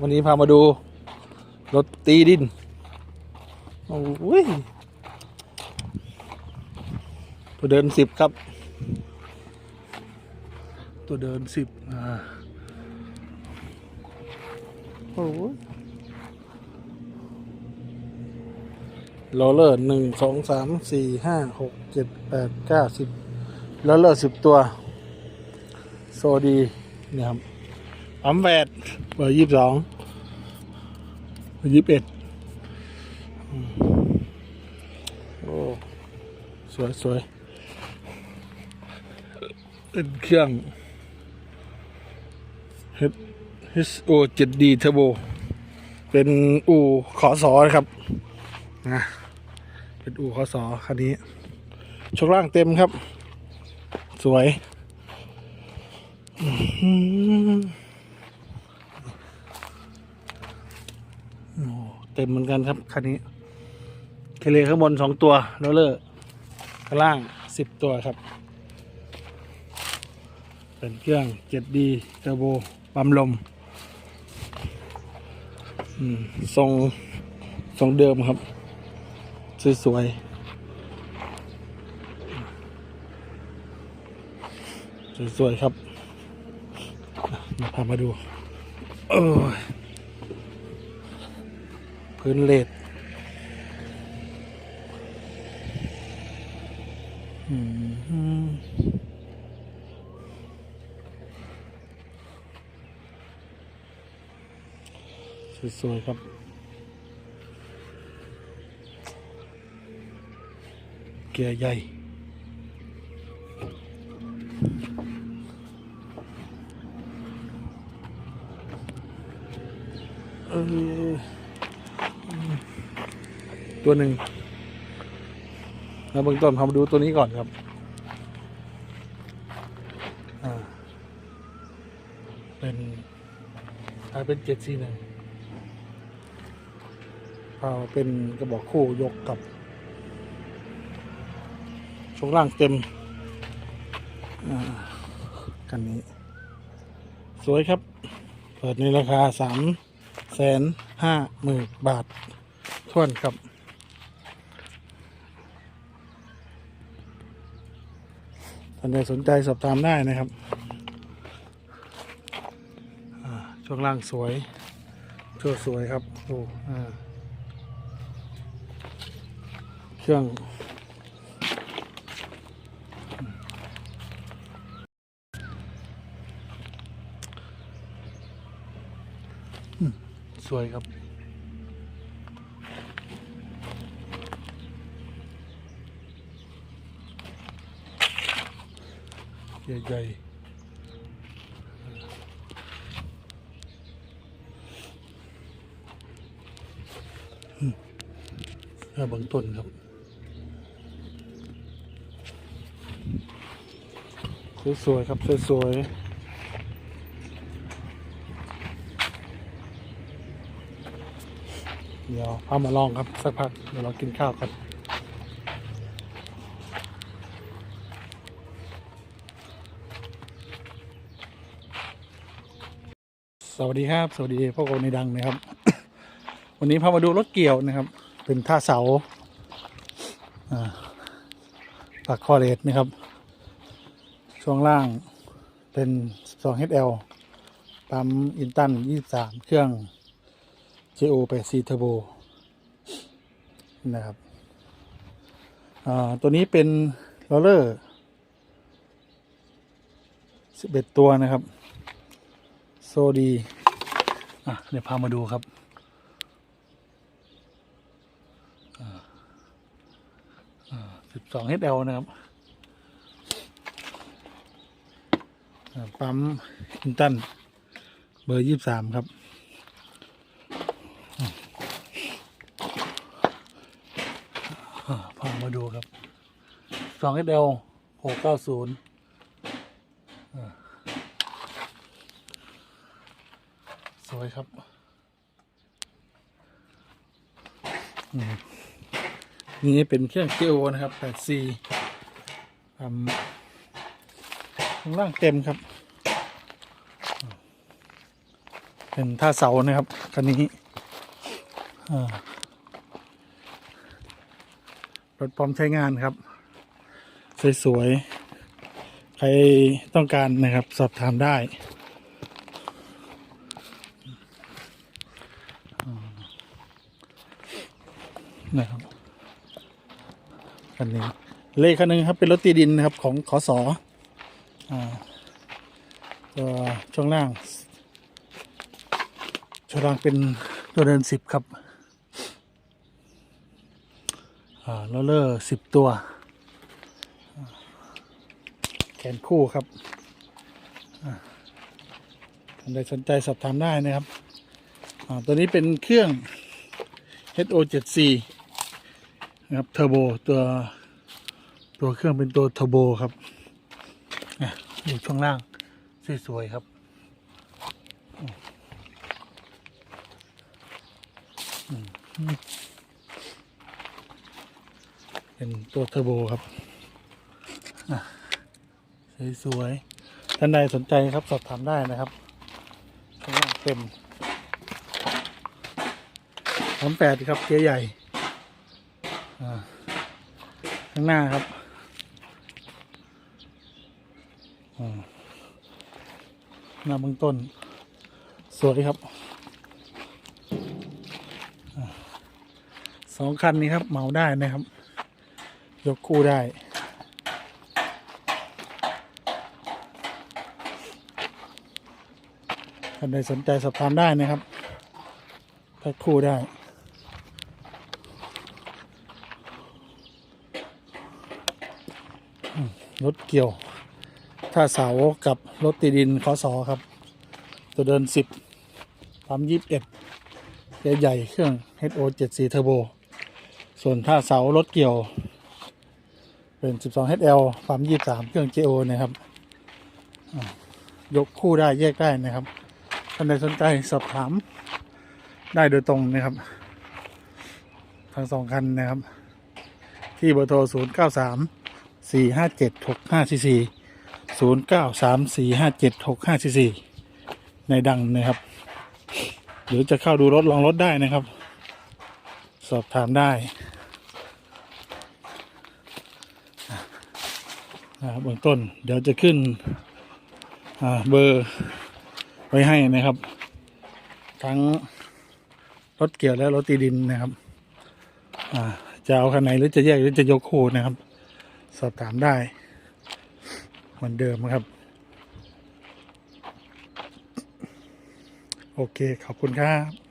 วันนี้พามาดูรถตีดิน โอ้ยตัวเดินสิบครับ ตัวเดินสิบอ่าโอ้ยโรลเลอร์หนึ่งสองสามสี่ห้าหกเจ็ดแปดเก้าสิบโรลเลอร์สิบตัว โซดีเนี่ยครับอัมแวด เบอร์ยี่สิบสองเบอร์ยี่สิบเอ็ดโอ้ สวยสวยเป็นเครื่อง H HO 7D Turbo เป็นอู่ขอสอนะครับนะเป็นอู่ขอสอคันนี้ช่วงล่างเต็มครับ สวย อืมโอ้ เต็มเหมือนกันครับคันนี้เคเลข้างบนสองตัวโรลเลอร์ข้างล่างสิบตัวครับ เป็นเครื่อง 7D เทอร์โบปั๊มลมอืมทรงทรงเดิมครับ สวยๆ สวยๆ ครับ มาพามาดู โอ้ย พื้นเลดสวยๆครับเกียร์ใหญ่เออ ตัวหนึ่งแล้วเบื้องต้นพามาดูตัวนี้ก่อนครับเป็นอ่าเป็นเจ็ดสีหนึ่งพาเป็นกระบอกคู่ยกกับช่วงล่างเต็มอ่ากันนี้ สวยครับ เปิดในราคาสามแสนห้าหมื่นบาททวนครับ ท่านใดสนใจสอบถามได้นะครับช่วงล่างสวยช่วงสวยครับดูอ่าเครื่องสวยครับ ใหญ่ๆอืมแค่บางต้นครับ สวยๆครับ สวยๆเดี๋ยวพามาลองครับ สักพัก เดี๋ยวเรากินข้าวกัน สวัสดีครับ สวัสดีพ่อโกในดังนะครับ วันนี้พามาดูรถเกี่ยวนะครับ เป็นท่าเสาปากคอเลสนะครับ ช่วงล่างเป็น 2HL ปั๊มอินตัน 23 เครื่อง JO 8 C Turbo นะครับตัวนี้เป็นโรลเลอร์11 ตัวนะครับ ดี อะ เดี๋ยวพามาดูครับ สิบสองเฮดเอลนะครับ ปั๊มอินตัน เบอร์ยี่สามครับ พามาดูครับสองเอสเอลหกเก้าศูนย์าส วยครับนี่เป็นเครื่องเกโอนะครับ 8C ทำข้างล่างเต็มครับ เป็นท่าเสานะครับคันนี้รถพร้อมใช้งานครับ สวยๆ ใครต้องการนะครับสอบถามได้ นะครับคันนี้เลขคันหนึ่งครับเป็นรถตีดินนะครับของขอสออ่าตัวช่วงล่างช่วงล่างเป็นตัวเดินสิบครับอ่าโรเลอร์สิบตัว แขนคู่ครับท่านใดสนใจสอบถามได้นะครับตัวนี้เป็นเครื่อง HO7C นะครับเทอร์โบตัวตัวเครื่องเป็นตัวเทอร์โบครับอะอยู่ช่วงล่างสวยๆครับเป็นตัวเทอร์โบครับสวยๆท่านใดสนใจครับสอบถามได้นะครับเป็นสามแปดครับเกียร์ใหญ่ ข้างหน้าครับหน้าเบื้องต้น สวยครับอสองคันนี้ครับเมาได้นะครับ ยกคู่ได้ท่านใดสนใจสอบถามได้นะครับแพ็คคู่ได้ อืม รถเกี่ยว ท่าเสากับรถตีดินขอสอครับ ตัวเดินสิบปั๊มยี่สิบเอ็ดใหญ่ๆเครื่อง HO 7 4 Turbo ส่วนท่าเสารถเกี่ยว เป็น 12 HL ปั๊ม23 เครื่อง JO นะครับ ยกคู่ได้แยกได้นะครับท่านใดสนใจสอบถามได้โดยตรงนะครับ ทั้งสองคันนะครับ ที่เบอร์โทร 0 9 3 4 5 7 6 5 4 4 0 9 3 4 5 7 6 5 4 4ในดังนะครับ หรือจะเข้าดูรถลองรถได้นะครับ สอบถามได้นะครับเบื้องต้นเดี๋ยวจะขึ้นเบอร์ไว้ให้นะครับ ทั้งรถเกี่ยวและรถตีดินนะครับจะเอาคันไหนหรือจะแยกหรือจะยกคู่นะครับ สอบถามได้ เหมือนเดิมครับ โอเค ขอบคุณครับ